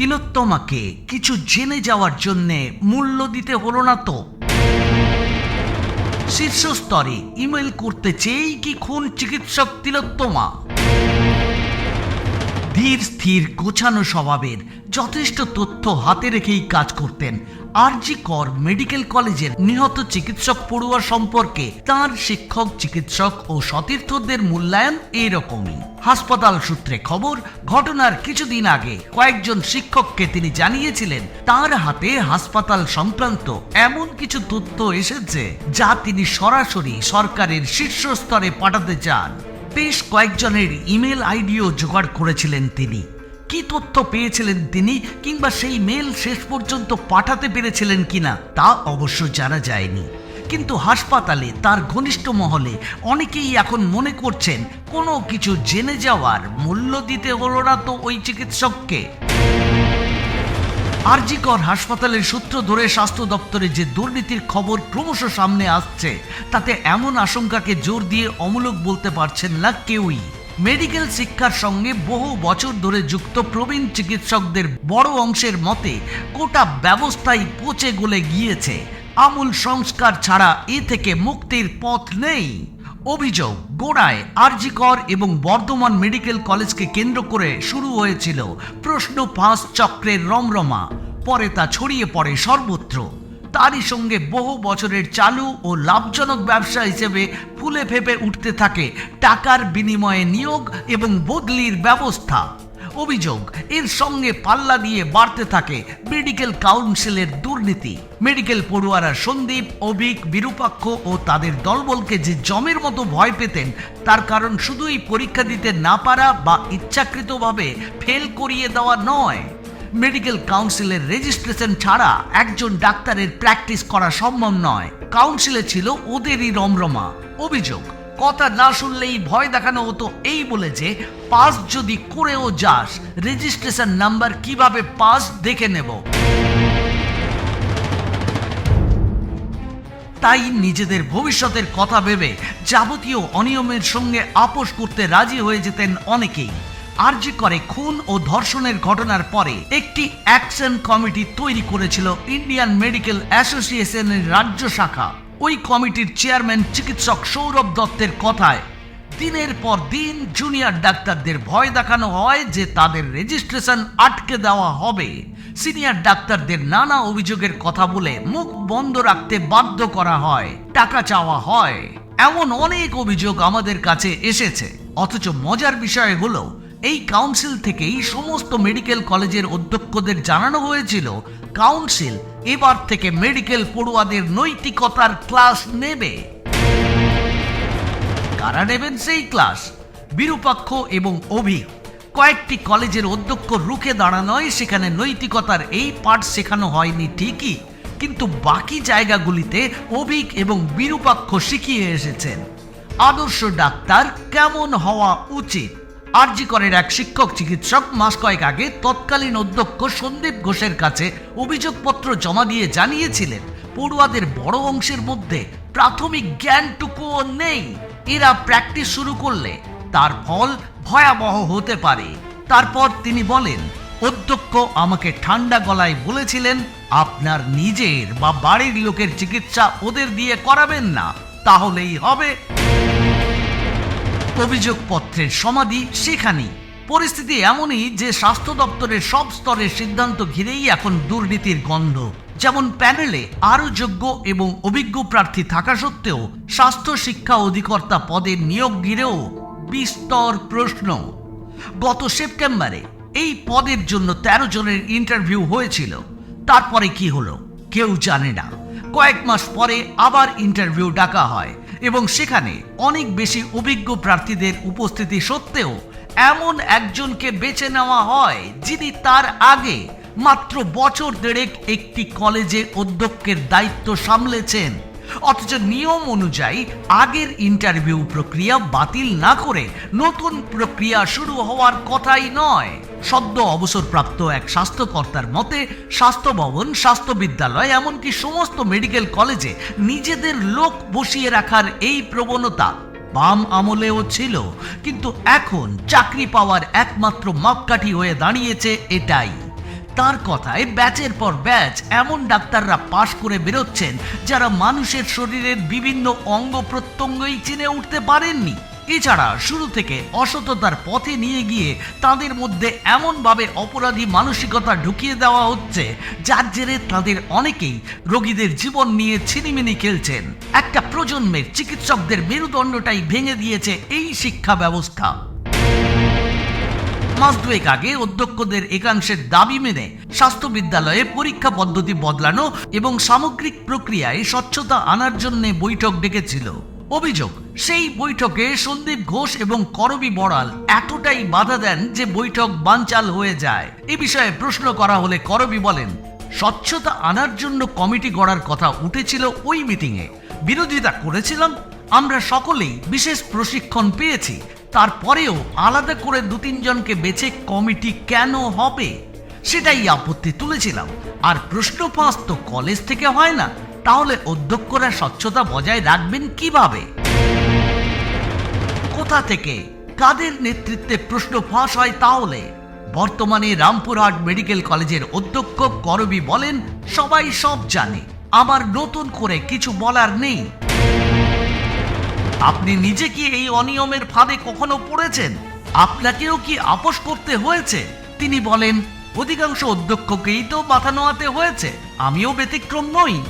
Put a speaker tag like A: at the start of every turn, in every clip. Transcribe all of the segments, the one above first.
A: তিলোত্তমাকে কিছু জেনে যাওয়ার জন্যে মূল্য দিতে হলো না তো। শীর্ষস্তরে ইমেল করতে চেয়েই কি খুন চিকিৎসক তিলোত্তমা? ধীর, স্থির, গোছানো স্বভাবের যথেষ্ট তথ্য হাতে রেখেই কাজ করতেন। আর জি কর মেডিকেল কলেজের নিহত চিকিৎসক পড়ুয়া সম্পর্কে তার শিক্ষক, চিকিৎসক ও সতীর্থদের মূল্যায়ন এইরকমই হাসপাতাল সূত্রে খবর, ঘটনার কিছুদিন আগে কয়েকজন শিক্ষককে তিনি জানিয়েছিলেন, তার হাতে হাসপাতাল সংক্রান্ত এমন কিছু তথ্য এসেছে যা তিনি সরাসরি সরকারের শীর্ষস্তরে পাঠাতে চান। বেশ কয়েকজনের ইমেল আইডিও জোগাড় করেছিলেন তিনি। কি তথ্য পেয়েছিলেন তিনি কিংবা সেই মেল শেষ পর্যন্ত পাঠাতে পেরেছিলেন কিনা তা অবশ্য জানা যায়নি। কিন্তু হাসপাতালে, তার ঘনিষ্ঠ মহলে অনেকেই এখন মনে করছেন, কোনো কিছু জেনে যাওয়ার মূল্য দিতে হলো না তো ওই চিকিৎসককে। আরজিকর হাসপাতালের সূত্র ধরে স্বাস্থ্য দপ্তরে যে দুর্নীতির খবর ক্রমশ সামনে আসছে, তাতে এমন আশঙ্কাকে জোর দিয়ে অমূলক বলতে পারছেন না কেউই। মেডিকেল শিক্ষার সঙ্গে বহু বছর ধরে যুক্ত প্রবীণ চিকিৎসকদের বড় অংশের মতে কোটা ব্যবস্থাই পচে গলে গিয়েছে। আমূল সংস্কার ছাড়া এ থেকে মুক্তির পথ নেই। অভিযোগ, গোড়ায় আরজিকর এবং বর্ধমান মেডিকেল কলেজকে কেন্দ্র করে শুরু হয়েছিল প্রশ্ন ফাঁস চক্রের রমরমা। পরে তা ছড়িয়ে পড়ে সর্বত্র। তারই সঙ্গে বহু বছরের চালু ও লাভজনক ব্যবসা হিসেবে ফুলে ফেপে উঠতে থাকে টাকার বিনিময়ে নিয়োগ এবং বদলির ব্যবস্থা। অভিযোগ, এর সঙ্গে পাল্লা দিয়ে বাড়তে থাকে মেডিকেল কাউন্সিলের দুর্নীতি। মেডিকেল পড়ুয়ারা সন্দীপ, অভিক, বিরূপাক্ষ ও তাদের দলবলকে যে জমের মতো ভয় পেতেন, তার কারণ শুধুই পরীক্ষা দিতে না পারা বা ইচ্ছাকৃতভাবে ফেল করিয়ে দেওয়া নয়। মেডিকেল কাউন্সিলের রেজিস্ট্রেশন ছাড়া একজন ডাক্তারের প্র্যাকটিস করা সম্ভব নয়। কাউন্সিলে ছিল ওদেরই রমরমা। অভিযোগ কথা না শুনলেই ভয় দেখানো হতো এই বলে যে, পাস যদি করেও যাস রেজিস্ট্রেশন নাম্বার কীভাবে পাস দেখে নেব? তাই নিজেদের ভবিষ্যতের কথা ভেবে যাবতীয় অনিয়মের সঙ্গে আপোষ করতে রাজি হয়ে যেতেন অনেকেই। আর আরজি করে খুন ও ধর্ষণের ঘটনার পরে একটি অ্যাকশন কমিটি তৈরি করেছিল ইন্ডিয়ান মেডিকেল অ্যাসোসিয়েশনের রাজ্য শাখা। ওই কমিটির চেয়ারম্যান চিকিৎসক সৌরভ দত্তের কথায়, দিনের পর দিন জুনিয়র ডাক্তারদের ভয় দেখানো হয় যে তাদের রেজিস্ট্রেশন আটকে দেওয়া হবে। সিনিয়র ডাক্তারদের নানা অভিযোগের কথা বলে মুখ বন্ধ রাখতে বাধ্য করা হয়, টাকা চাওয়া হয়। এমন অনেক অভিযোগ আমাদের কাছে এসেছে। অথচ মজার বিষয় হলো, এই কাউন্সিল থেকেই সমস্ত মেডিকেল কলেজের অধ্যক্ষদের জানানো হয়েছিল, কাউন্সিল এবার থেকে মেডিকেল পড়ুয়াদের নৈতিকতার ক্লাস নেবে। কারা নেবেন সেই ক্লাস বিরূপাক্ষ এবং অভি। কয়েকটি কলেজের অধ্যক্ষ রুখে দাঁড়ানোয় সেখানে নৈতিকতার এই পাঠ শেখানো হয়নি ঠিকই, কিন্তু বাকি জায়গাগুলিতে অভিক এবং বিরূপাক্ষ শিখিয়ে এসেছেন। আদর্শ ডাক্তার কেমন হওয়া উচিত? আরজিকরের এক শিক্ষক চিকিৎসক। মাস কয়েক আগে তৎকালীন অধ্যক্ষ সন্দীপ ঘোষের কাছে অভিযোগপত্র জমা দিয়ে জানিয়েছিলেন, পড়ুয়াদের বড় অংশের মধ্যে প্রাথমিক জ্ঞানটুকুও নেই। এরা প্র্যাকটিস শুরু করলে তার ফল ভয়াবহ হতে পারে। তারপর তিনি বলেন, অধ্যক্ষ আমাকে ঠান্ডা গলায় বলেছিলেন, আপনার নিজের বা বাড়ির লোকের চিকিৎসা ওদের দিয়ে করাবেন না, তাহলেই হবে। অভিযোগপত্রের সমাধি সেখানেই। পরিস্থিতি এমনই যে স্বাস্থ্য দপ্তরের সব স্তরের সিদ্ধান্ত ঘিরেই এখন দুর্নীতির গন্ধ। যেমন প্যানেলে আরও যোগ্য এবং অভিজ্ঞ প্রার্থী থাকা সত্ত্বেও স্বাস্থ্য শিক্ষা অধিকর্তা পদের নিয়োগ ঘিরেও বিস্তর প্রশ্ন। গত সেপ্টেম্বরে এই পদের জন্য তেরো জনের ইন্টারভিউ হয়েছিল। তারপরে কি হলো? কেউ জানে না। কয়েক মাস পরে আবার ইন্টারভিউ ডাকা হয়। এবং সেখানে অনেক বেশি অভিজ্ঞ প্রার্থীদের উপস্থিতি সত্ত্বেও এমন একজনকে বেছে নেওয়া হয় যিনি তার আগে মাত্র বছর দেড়েক একটি কলেজে অধ্যক্ষের দায়িত্ব সামলেছেন। অথচ নিয়ম অনুযায়ী আগের ইন্টারভিউ প্রক্রিয়া বাতিল না করে নতুন প্রক্রিয়া শুরু হওয়ার কথাই নয়। সদ্য অবসরপ্রাপ্ত এক স্বাস্থ্যকর্তার মতে স্বাস্থ্য ভবন স্বাস্থ্য বিদ্যালয় এমনকি সমস্ত মেডিকেল কলেজে নিজেদের লোক বসিয়ে রাখার এই প্রবণতা বাম আমলেও ছিল। কিন্তু এখন চাকরি পাওয়ার একমাত্র মাপকাঠি হয়ে দাঁড়িয়েছে এটাই। তার কথায় ব্যাচের পর ব্যাচ এমন ডাক্তাররা পাশ করে বেরোচ্ছেন, যারা মানুষের শরীরের বিভিন্ন অঙ্গ প্রত্যঙ্গই চিনে উঠতে পারেননি। এছাড়া শুরু থেকে অসততার পথে নিয়ে গিয়ে তাদের মধ্যে এমনভাবে অপরাধী মানসিকতা ঢুকিয়ে দেওয়া হচ্ছে, যার জেরে তাদের অনেকেই রোগীদের জীবন নিয়ে ছিনিমিনি খেলছেন। একটা প্রজন্মের চিকিৎসকদের মেরুদণ্ডটাই ভেঙে দিয়েছে এই শিক্ষা ব্যবস্থা। মাস দুয়েক আগে অধ্যক্ষদের একাংশের দাবি মেনে স্বাস্থ্য বিদ্যালয়ে পরীক্ষা পদ্ধতি বদলানো এবং সামগ্রিক প্রক্রিয়ায় স্বচ্ছতা আনার জন্য বৈঠক ডেকেছিল। অভিযোগ, সেই বৈঠকে সন্দীপ ঘোষ এবং করবি বড়াল এতটাই বাধা দেন যে বৈঠক বানচাল হয়ে যায়। এ বিষয়ে প্রশ্ন করা হলে করবি বলেন, স্বচ্ছতা আনার জন্য কমিটি গড়ার কথা উঠেছিল ওই মিটিংয়ে। বিরোধিতা করেছিলাম, আমরা সকলেই বিশেষ প্রশিক্ষণ পেয়েছি, তারপরেও আলাদা করে দু তিনজনকে বেছে কমিটি কেন হবে, সেটাই আপত্তি তুলেছিলাম। আর প্রশ্ন তো কলেজ থেকে হয় না তাহলে অধ্যক্ষরা স্বচ্ছতা বজায় রাখবেন কীভাবে? কোথা থেকে? কাদের নেতৃত্বে প্রশ্ন ফাঁস হয় তাহলে? বর্তমানে রামপুরহাট মেডিকেল কলেজের অধ্যক্ষ করবি বলেন, সবাই সব জানে, আমার নতুন করে কিছু বলার নেই। আপনি নিজে কি এই অনিয়মের ফাঁদে কখনো পড়েছেন? আপনাকেও কি আপোষ করতে হয়েছে? তিনি বলেন, অধিকাংশ অধ্যক্ষকেই তো মাথা নোয়াতে হয়েছে, আমিও ব্যতিক্রম নই।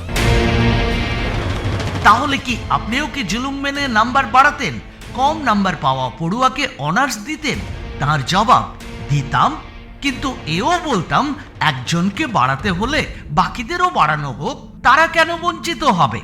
A: তাহলে কি আপনিও কি জুলুম মেনে নাম্বার বাড়াতেন? কম নাম্বার পাওয়া পড়ুয়াকে অনার্স দিতেন? তার জবাব, দিতাম, কিন্তু এও বলতাম একজনকে বাড়াতে হলে বাকিদেরও বাড়ানো হোক, তারা কেন বঞ্চিত হবে?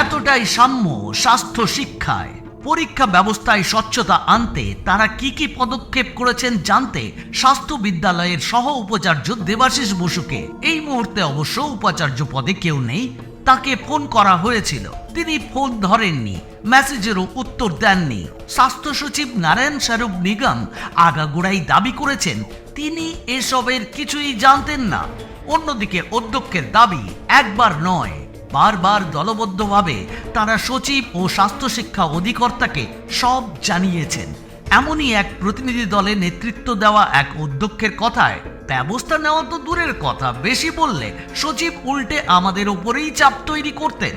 A: এতটাই সাম্য স্বাস্থ্য শিক্ষায়। পরীক্ষা ব্যবস্থায় স্বচ্ছতা আনতে তারা কি কি পদক্ষেপ করেছেন জানতে স্বাস্থ্য বিদ্যালয়ের সহ উপাচার্য দেবাশিস বসুকে। এই মুহূর্তে অবশ্য উপাচার্য পদে কেউ নেই। তাকে ফোন করা হয়েছিল। তিনি ফোন ধরেননি, মেসেজেরও উত্তর দেননি। স্বাস্থ্য সচিব নারায়ণ স্বরূপ নিগম আগাগোড়াই দাবি করেছেন, তিনি এসবের কিছুই জানতেন না। অন্যদিকে অধ্যক্ষের দাবি একবার নয়, বারবার দলবদ্ধভাবে তারা সচিব ও স্বাস্থ্য শিক্ষা অধিকর্তাকে সব জানিয়েছেন। এমনই এক প্রতিনিধি দলে নেতৃত্ব দেওয়া এক অধ্যক্ষের কথায় ব্যবস্থা নেওয়া তো দূরের কথা। বেশি বললে সচিব উল্টে আমাদের ওপরেই চাপ তৈরি করতেন।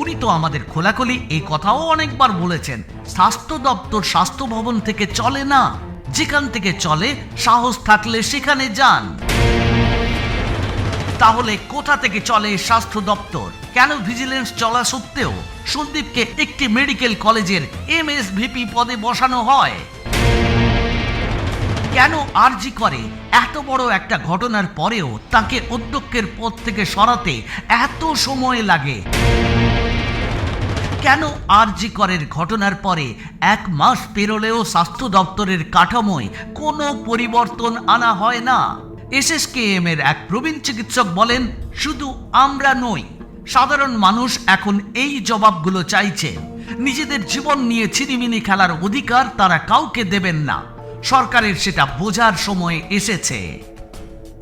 A: উনি তো আমাদের খোলাখুলি এই কথাও অনেকবার বলেছেন, স্বাস্থ্য দপ্তর স্বাস্থ্য ভবন থেকে চলে না, যেখান থেকে চলে সাহস থাকলে সেখানে যান। তাহলে কোথা থেকে চলে স্বাস্থ্য দপ্তর? কেন ভিজিলেন্স চলা সত্ত্বেও সন্দীপকে একটি মেডিকেল কলেজের এমএসভিপি পদে বসানো হয়? কেন আরজি করে? এত বড় একটা ঘটনার পরেও তাকে অধ্যক্ষের পদ থেকে সরাতে এত সময় লাগে। কেন আরজি করের ঘটনার পরে এক মাস পেরোলেও স্বাস্থ্য দপ্তরের কাঠামোয় কোনো পরিবর্তন আনা হয় না? এসএসকেএম এর এক প্রবীণ চিকিৎসক বলেন, শুধু আমরা নই, সাধারণ মানুষ এখন এই জবাবগুলো চাইছে। নিজেদের জীবন নিয়ে ছিনিমিনি খেলার অধিকার তারা কাউকে দেবেন না। সরকারের সেটা বোঝার সময় এসেছে।